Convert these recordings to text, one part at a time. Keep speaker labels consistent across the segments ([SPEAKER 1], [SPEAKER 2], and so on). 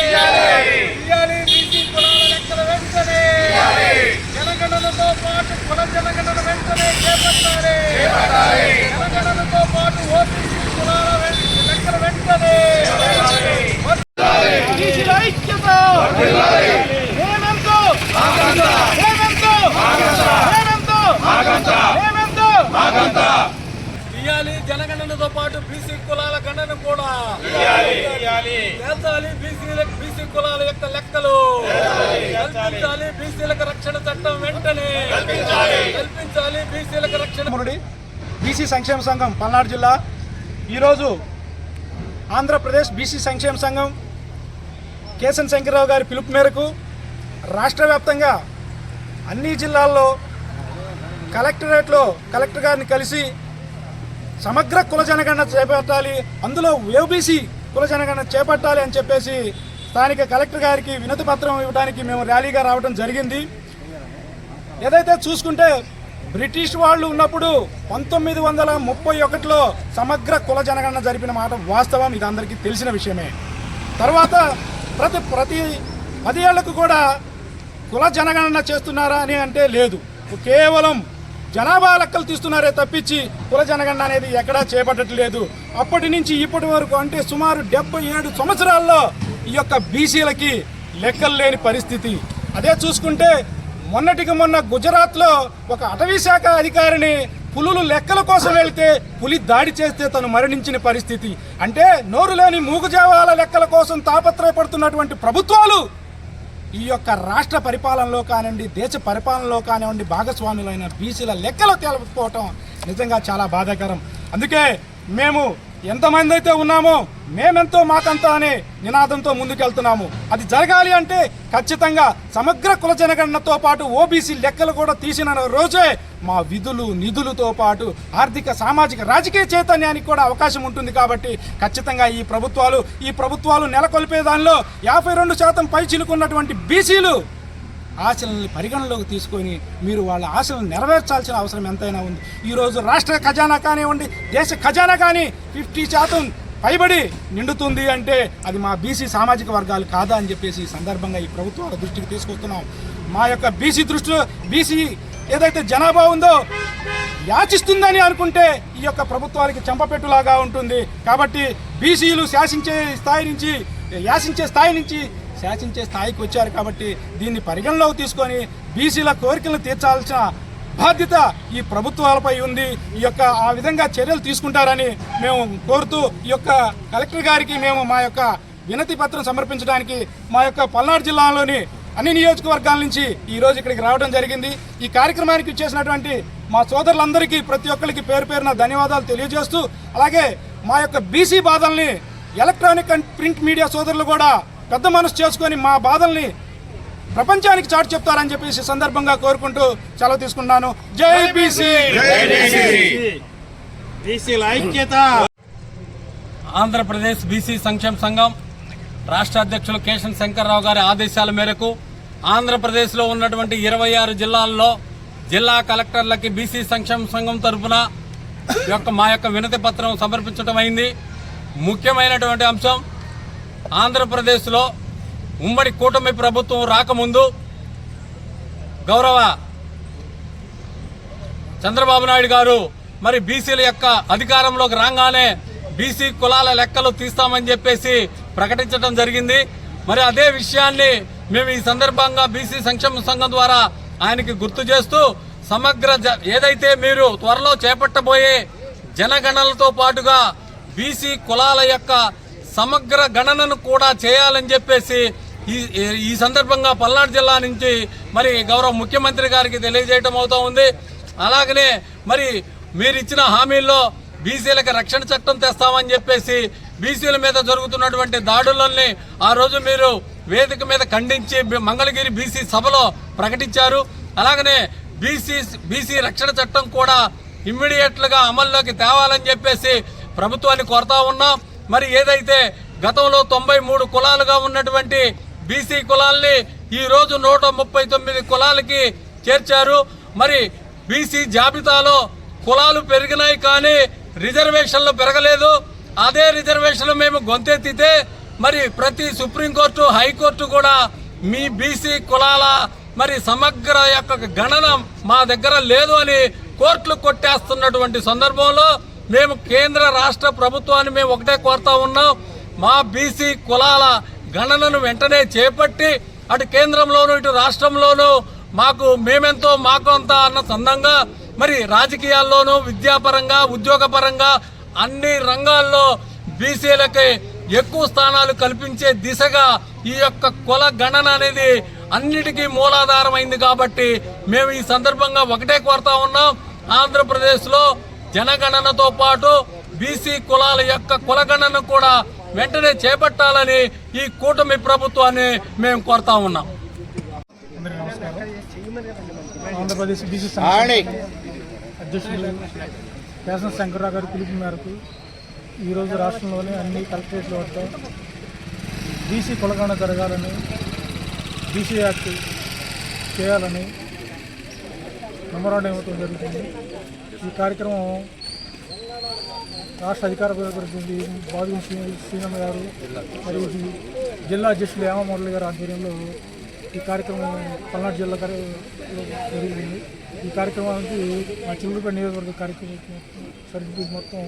[SPEAKER 1] వెంటనే
[SPEAKER 2] ఇవ్వాలి బీసీ కులాల లెక్కల వెంటనే జనగణనతో పాటు కుల జనగణన వెంటనే చేపట్టాలి జనగణనతో పాటు ఓబీసీ కులాల వెం- లెక్కల వెంటనే బీసీల ఐక్యత మేమెంతో మేమెంతో మేమెంతో మేమెంతో ఇయ్యాలి జనగణనతో పాటు బీసీ కులాల గణన కూడా. తేల్చాలి బీసీలకు బీసీ కులాల యొక్క లెక్కలు. కల్పించాలి బీసీలకు రక్షణ చట్టం వెంటనే. కల్పించాలి. బీసీలకు రక్షణ.
[SPEAKER 3] మునుడి బీసీ సంక్షేమ సంఘం పల్నాడు జిల్లా. ఈరోజు ఆంధ్రప్రదేశ్ బీసీ సంక్షేమ సంఘం కేసన్ శంకర్రావు గారి పిలుపు మేరకు రాష్ట్ర వ్యాప్తంగా అన్ని జిల్లాల్లో కలెక్టరేట్లో కలెక్టర్ గారిని కలిసి సమగ్ర కుల జనగణన చేపట్టాలి. అందులో ఓబీసీ కుల జనగణన చేపట్టాలి అని చెప్పేసి స్థానిక కలెక్టర్ గారికి వినతి పత్రం ఇవ్వడానికి మేము ర్యాలీగా రావడం జరిగింది. ఏదైతే చూసుకుంటే బ్రిటిష్ వాళ్ళు ఉన్నప్పుడు పంతొమ్మిది వందల ముప్పై ఒకటిలో సమగ్ర కుల జనగణన జరిపిన మాట వాస్తవం ఇది అందరికీ తెలిసిన విషయమే. తర్వాత ప్రతి ప్రతి పది ఏళ్ళకు కూడా కుల జనగణన చేస్తున్నారా అని అంటే లేదు. కేవలం జనాభా లెక్కలు తీస్తున్నారే తప్పించి కుల జనగణన అనేది ఎక్కడా చేపట్టట్లేదు. అప్పటి నుంచి ఇప్పటి వరకు అంటే సుమారు డెబ్బై ఏడు సంవత్సరాల్లో ఈ యొక్క బీసీలకి లెక్కలు లేని పరిస్థితి. అదే చూసుకుంటే మొన్నటికి మొన్న గుజరాత్లో ఒక అటవీ శాఖ అధికారిని పులులు లెక్కల కోసం వెళితే పులి దాడి చేస్తే తను మరణించిన పరిస్థితి. అంటే నోరు లేని మూగుజావాల లెక్కల కోసం తాపత్రయపడుతున్నటువంటి ప్రభుత్వాలు ఈ యొక్క రాష్ట్ర పరిపాలనలో కానివ్వండి దేశ పరిపాలనలో కానివ్వండి భాగస్వాములైన బీసీల లెక్కలు తేలకపోవటం నిజంగా చాలా బాధాకరం. అందుకే మేము ఎంతమంది అయితే ఉన్నామో మేమెంతో మాకంతా అనే నినాదంతో ముందుకెళ్తున్నాము. అది జరగాలి అంటే ఖచ్చితంగా సమగ్ర కుల జనగణనతో పాటు ఓబీసీ లెక్కలు కూడా తీసిన రోజే మా విధులు నిధులతో పాటు ఆర్థిక సామాజిక రాజకీయ చైతన్యానికి కూడా అవకాశం ఉంటుంది కాబట్టి ఖచ్చితంగా ఈ ప్రభుత్వాలు ఈ ప్రభుత్వాలు నెలకొల్పే దానిలో యాభై రెండు శాతం పై చిలుకున్నటువంటి బీసీలు ఆశలని పరిగణలోకి తీసుకొని మీరు వాళ్ళ ఆశలను నెరవేర్చాల్సిన అవసరం ఎంతైనా ఉంది. ఈరోజు రాష్ట్ర ఖజానా కానివ్వండి దేశ ఖజానా కానీ ఫిఫ్టీ శాతం పైబడి నిండుతుంది అంటే అది మా బీసీ సామాజిక వర్గాలు కాదా అని చెప్పేసి ఈ సందర్భంగా ఈ ప్రభుత్వాల దృష్టికి తీసుకొస్తున్నాం. మా యొక్క బీసీ దృష్టిలో బీసీ ఏదైతే జనాభా ఉందో యాచిస్తుందని అనుకుంటే ఈ యొక్క ప్రభుత్వానికి చెంపపెట్టులాగా ఉంటుంది. కాబట్టి బీసీలు శాసించే స్థాయి నుంచి యాసించే స్థాయి నుంచి శాసించే స్థాయికి వచ్చారు కాబట్టి దీన్ని పరిగణలోకి తీసుకొని బీసీల కోరికలను తీర్చాల్సిన బాధ్యత ఈ ప్రభుత్వాలపై ఉంది. ఈ యొక్క ఆ విధంగా చర్యలు తీసుకుంటారని మేము కోరుతూ ఈ యొక్క కలెక్టర్ గారికి మేము మా యొక్క వినతి పత్రం సమర్పించడానికి మా యొక్క పల్నాడు జిల్లాలోని అన్ని నియోజకవర్గాల నుంచి ఈ రోజు ఇక్కడికి రావడం జరిగింది. ఈ కార్యక్రమానికి ఇచ్చేసినటువంటి మా సోదరులందరికీ ప్రతి ఒక్కరికి పేరు పేరున ధన్యవాదాలు తెలియజేస్తూ అలాగే మా యొక్క బీసీ బాధల్ని ఎలక్ట్రానిక్ అండ్ ప్రింట్ మీడియా సోదరులు కూడా పెద్ద మనసు చేసుకొని మా బాధల్ని ప్రపంచానికి చాటు చెప్తారని చెప్పేసి సందర్భంగా కోరుకుంటూ సెలవు తీసుకున్నాను జై బీసీ!
[SPEAKER 2] బీసీల ఐక్యత!
[SPEAKER 4] ఆంధ్రప్రదేశ్ బీసీ సంక్షేమ సంఘం రాష్ట్ర అధ్యక్షులు కేశన్ శంకర్రావు గారి ఆదేశాల మేరకు ఆంధ్రప్రదేశ్లో ఉన్నటువంటి ఇరవై ఆరు జిల్లాల్లో జిల్లా కలెక్టర్లకి బీసీ సంక్షేమ సంఘం తరఫున యొక్క మా యొక్క వినతి పత్రం సమర్పించడం అయింది. ముఖ్యమైనటువంటి అంశం ఆంధ్రప్రదేశ్లో ఉమ్మడి కూటమి ప్రభుత్వం రాకముందు గౌరవ చంద్రబాబు నాయుడు గారు మరి బీసీల యొక్క అధికారంలోకి రాగానే బీసీ కులాల లెక్కలు తీస్తామని చెప్పేసి ప్రకటించడం జరిగింది. మరి అదే విషయాన్ని మేము ఈ సందర్భంగా బీసీ సంక్షేమ సంఘం ద్వారా ఆయనకి గుర్తు చేస్తూ సమగ్ర జ- ఏదైతే మీరు త్వరలో చేపట్టబోయే జనగణనలతో పాటుగా బీసీ కులాల యొక్క సమగ్ర గణనను కూడా చేయాలని చెప్పేసి ఈ ఈ సందర్భంగా పల్నాడు జిల్లా నుంచి మరి గౌరవ ముఖ్యమంత్రి గారికి తెలియజేయటం అవుతా ఉంది. అలాగనే మరి మీరు ఇచ్చిన హామీల్లో బీసీలకు రక్షణ చట్టం తెస్తామని చెప్పేసి బీసీల మీద జరుగుతున్నటువంటి దాడులని ఆ రోజు మీరు వేదిక మీద ఖండించి మంగళగిరి బీసీ సభలో ప్రకటించారు. అలాగనే బీసీ బీసీ రక్షణ చట్టం కూడా ఇమ్మీడియట్లుగా అమల్లోకి తేవాలని చెప్పేసి ప్రభుత్వాన్ని కోరుతా ఉన్నాం. మరి ఏదైతే గతంలో తొంభై మూడు కులాలుగా ఉన్నటువంటి బీసీ కులాల్ని ఈ రోజు నూట ముప్పై తొమ్మిది కులాలకి చేర్చారు. మరి బీసీ జాబితాలో కులాలు పెరిగినాయి కానీ రిజర్వేషన్లు పెరగలేదు. అదే రిజర్వేషన్లు మేము గొంతెత్తితే మరి ప్రతి సుప్రీంకోర్టు హైకోర్టు కూడా మీ బీసీ కులాల మరి సమగ్ర యొక్క గణన మా దగ్గర లేదు అని కోర్టులు కొట్టేస్తున్నటువంటి సందర్భంలో మేము కేంద్ర రాష్ట్ర ప్రభుత్వాన్ని మేము ఒకటే కోరుతా ఉన్నాం. మా బీసీ కులాల గణనను వెంటనే చేపట్టి అటు కేంద్రంలోను ఇటు రాష్ట్రంలోనూ మాకు మేమెంతో మాకు అంత అన్న సందంగా మరి రాజకీయాల్లోనూ విద్యాపరంగా ఉద్యోగపరంగా అన్ని రంగాల్లో బీసీలకి ఎక్కువ స్థానాలు కల్పించే దిశగా ఈ యొక్క కుల గణన అనేది అన్నిటికీ మూలాధారమైంది కాబట్టి మేము ఈ సందర్భంగా ఒకటే కోరుతా ఉన్నాం. ఆంధ్రప్రదేశ్లో జనగణనతో పాటు బీసీ కులాల యొక్క కులగణన కూడా వెంటనే చేపట్టాలని ఈ కూటమి ప్రభుత్వాన్ని మేము కోరుతా ఉన్నాం.
[SPEAKER 3] ఆంధ్రప్రదేశ్ బీసీ అధ్యక్షులు శంకర్రావు గారి పిలుపు మేరకు ఈరోజు రాష్ట్రంలోని అన్ని కలెక్టరేట్ల వద్ద బీసీ కులగణ జరగాలని బీసీ యాక్ట్ చేయాలని మెమోరాండం ఇవ్వటం జరుగుతుంది. ఈ కార్యక్రమం రాష్ట్ర అధికార ప్రతినిధి బాదుగుని శ్రీరామ గారు మరియు జిల్లా అధ్యక్షులు యామ గారు ఆధ్వర్యంలో ఈ కార్యక్రమం పల్నాడు జిల్లా జరిగింది. ఈ కార్యక్రమానికి మా చిలుగుపేట నియోజకవర్గ కార్యక్రమం సరిగ్గు మొత్తం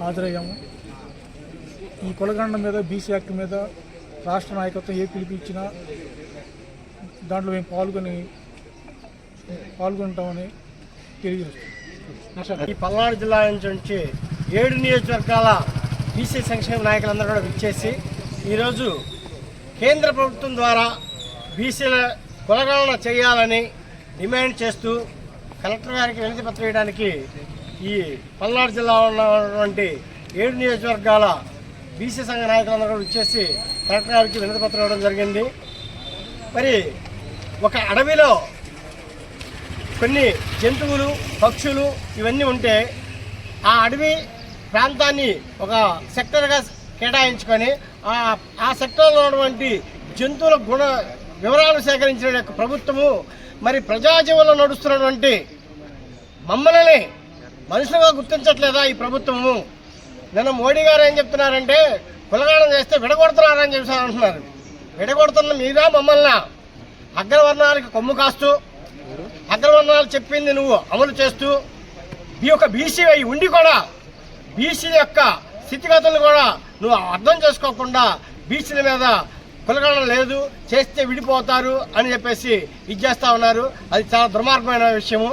[SPEAKER 3] హాజరయ్యాము. ఈ కులగండం మీద బీసీ యాక్ట్ మీద రాష్ట్ర నాయకత్వం ఏ పిలిపించినా దాంట్లో మేము పాల్గొని పాల్గొంటామని తెలియజేస్తాం
[SPEAKER 5] ఈ పల్నాడు జిల్లా నుంచి ఏడు నియోజకవర్గాల బీసీ సంక్షేమ నాయకులందరూ కూడా విచ్చేసి ఈరోజు కేంద్ర ప్రభుత్వం ద్వారా బీసీల కులగణన చేయాలని డిమాండ్ చేస్తూ కలెక్టర్ గారికి వినతి పత్రం వేయడానికి ఈ పల్నాడు జిల్లా ఉన్నటువంటి ఏడు నియోజకవర్గాల బీసీ సంఘ నాయకులందరూ కూడా విచ్చేసి కలెక్టర్ గారికి వినతి పత్రం ఇవ్వడం జరిగింది. మరి ఒక అడవిలో కొన్ని జంతువులు పక్షులు ఇవన్నీ ఉంటే ఆ అడవి ప్రాంతాన్ని ఒక సెక్టర్గా కేటాయించుకొని ఆ సెక్టర్లో ఉన్నటువంటి జంతువుల గుణ వివరాలు సేకరించిన యొక్క ప్రభుత్వము మరి ప్రజాజీవనంలో నడుస్తున్నటువంటి మమ్మల్ని మనుషులుగా గుర్తించట్లేదా ఈ ప్రభుత్వము? నిన్న మోడీ గారు ఏం చెప్తున్నారంటే కులగానం చేస్తే విడగొడుతున్నారని చెప్పి అంటున్నారు. విడగొడుతున్న మీద మమ్మల్ని? అగ్రవర్ణాలకి కొమ్ము కాస్తూ అగ్రవర్ణాలు చెప్పింది నువ్వు అమలు చేస్తూ ఈ యొక్క బీసీ అయి ఉండి కూడా బీసీ యొక్క స్థితిగతులు కూడా నువ్వు అర్థం చేసుకోకుండా బీసీల మీద కులగడం లేదు చేస్తే విడిపోతారు అని చెప్పేసి ఇది చేస్తా ఉన్నారు. అది చాలా దుర్మార్గమైన విషయము.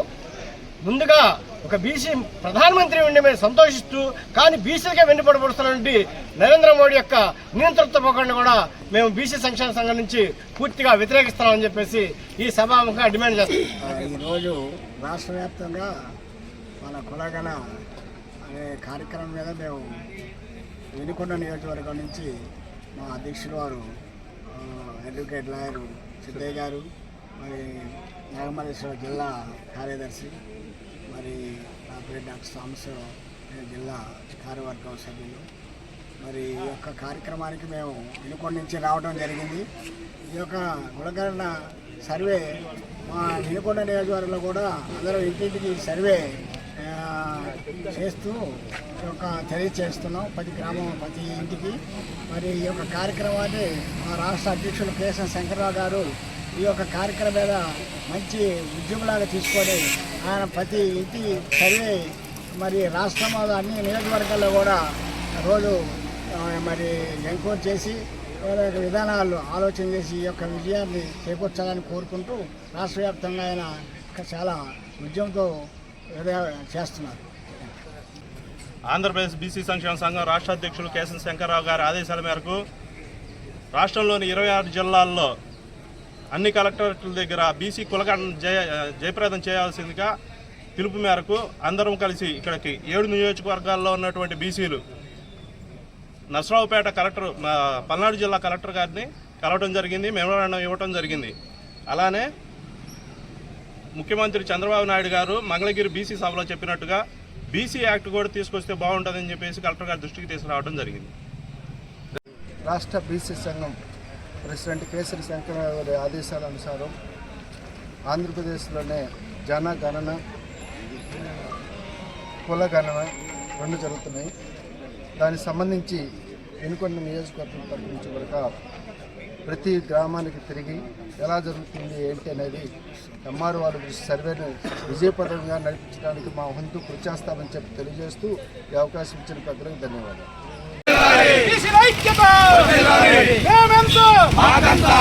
[SPEAKER 5] ముందుగా ఒక బీసీ ప్రధానమంత్రి ఉండి మేము సంతోషిస్తూ కానీ బీసీలకే వెన్నుపడబడుతున్నటువంటి నరేంద్ర మోడీ యొక్క నియంతృత్వ పోకుండా కూడా మేము బీసీ సంక్షేమ సంఘం నుంచి పూర్తిగా వ్యతిరేకిస్తున్నామని చెప్పేసి ఈ సభాముఖంగా డిమాండ్ చేస్తాం
[SPEAKER 6] ఈరోజు రాష్ట్ర వ్యాప్తంగా మన కులగల అనే కార్యక్రమం మీద మేము వెనుకొండ నియోజకవర్గం నుంచి మా అధ్యక్షుడు వారు అడ్వకేట్ లాయర్ సిద్ధయ్య గారు మరి నాగమల్లేశ్వర జిల్లా కార్యదర్శి మరి నా పేరు డాక్టర్ సాంబశివరావు నేను జిల్లా కార్యవర్గం సభ్యులు. మరి ఈ యొక్క కార్యక్రమానికి మేము వినుకొండ నుంచి రావడం జరిగింది. ఈ యొక్క గుణగణన సర్వే మా వినుకొండ నియోజకవర్గంలో కూడా అందరూ ఇంటింటికి సర్వే చేస్తూ ఈ యొక్క తెలియచేస్తున్నాం ప్రతి గ్రామం ప్రతి ఇంటికి. మరి ఈ యొక్క కార్యక్రమాన్ని మా రాష్ట్ర అధ్యక్షులు కేశవ శంకర్రావు గారు ఈ యొక్క కార్యక్రమం మీద మంచి ఉద్యమంలాగా తీసుకొని ఆయన ప్రతి ఇంటి చదివి మరి రాష్ట్రంలో అన్ని నియోజకవర్గాల్లో కూడా రోజు మరి ఎంక్వైర్ చేసి వాళ్ళ విధానాలు ఆలోచన చేసి ఈ యొక్క విజయాన్ని చేకూర్చాలని కోరుకుంటూ రాష్ట్ర వ్యాప్తంగా ఆయన ఇంకా చాలా ఉద్యమంతో ఏదో చేస్తున్నారు.
[SPEAKER 1] ఆంధ్రప్రదేశ్ బీసీ సంక్షేమ సంఘం రాష్ట్ర అధ్యక్షులు కేశవ శంకర్రావు గారి ఆదేశాల మేరకు రాష్ట్రంలోని ఇరవై ఆరు జిల్లాల్లో అన్ని కలెక్టరేట్ల దగ్గర బీసీ కులగణ జయ జయప్రదం చేయాల్సిందిగా పిలుపు మేరకు అందరం కలిసి ఇక్కడికి ఏడు నియోజకవర్గాల్లో ఉన్నటువంటి బీసీలు నర్సరావుపేట కలెక్టర్ పల్నాడు జిల్లా కలెక్టర్ గారిని కలవడం జరిగింది మెమోరాండం ఇవ్వటం జరిగింది. అలానే ముఖ్యమంత్రి చంద్రబాబు నాయుడు గారు మంగళగిరి బీసీ సభలో చెప్పినట్టుగా బీసీ యాక్ట్ కూడా తీసుకొస్తే బాగుంటుందని చెప్పేసి కలెక్టర్ గారి దృష్టికి తీసుకురావడం జరిగింది.
[SPEAKER 7] రాష్ట్ర బీసీ సంఘం ప్రెసిడెంట్ కేసరి శంకరరావు గారి ఆదేశాల అనుసారం ఆంధ్రప్రదేశ్లోనే జనగణన కుల గణన రెండు జరుగుతున్నాయి. దానికి సంబంధించి వెనుకొండ నియోజకవర్గం తరపు నుంచి ప్రతి గ్రామానికి తిరిగి ఎలా జరుగుతుంది ఏంటి అనేది ఎంఆర్ వారు సర్వేను విజయప్రదంగా నడిపించడానికి మా వంతు కృషి చేస్తామని చెప్పి తెలియజేస్తూ ఈ అవకాశం ఇచ్చిన పెద్దలకు ధన్యవాదాలు.
[SPEAKER 3] బీసీల ఐక్యత! మేమెంతో మేమెంతో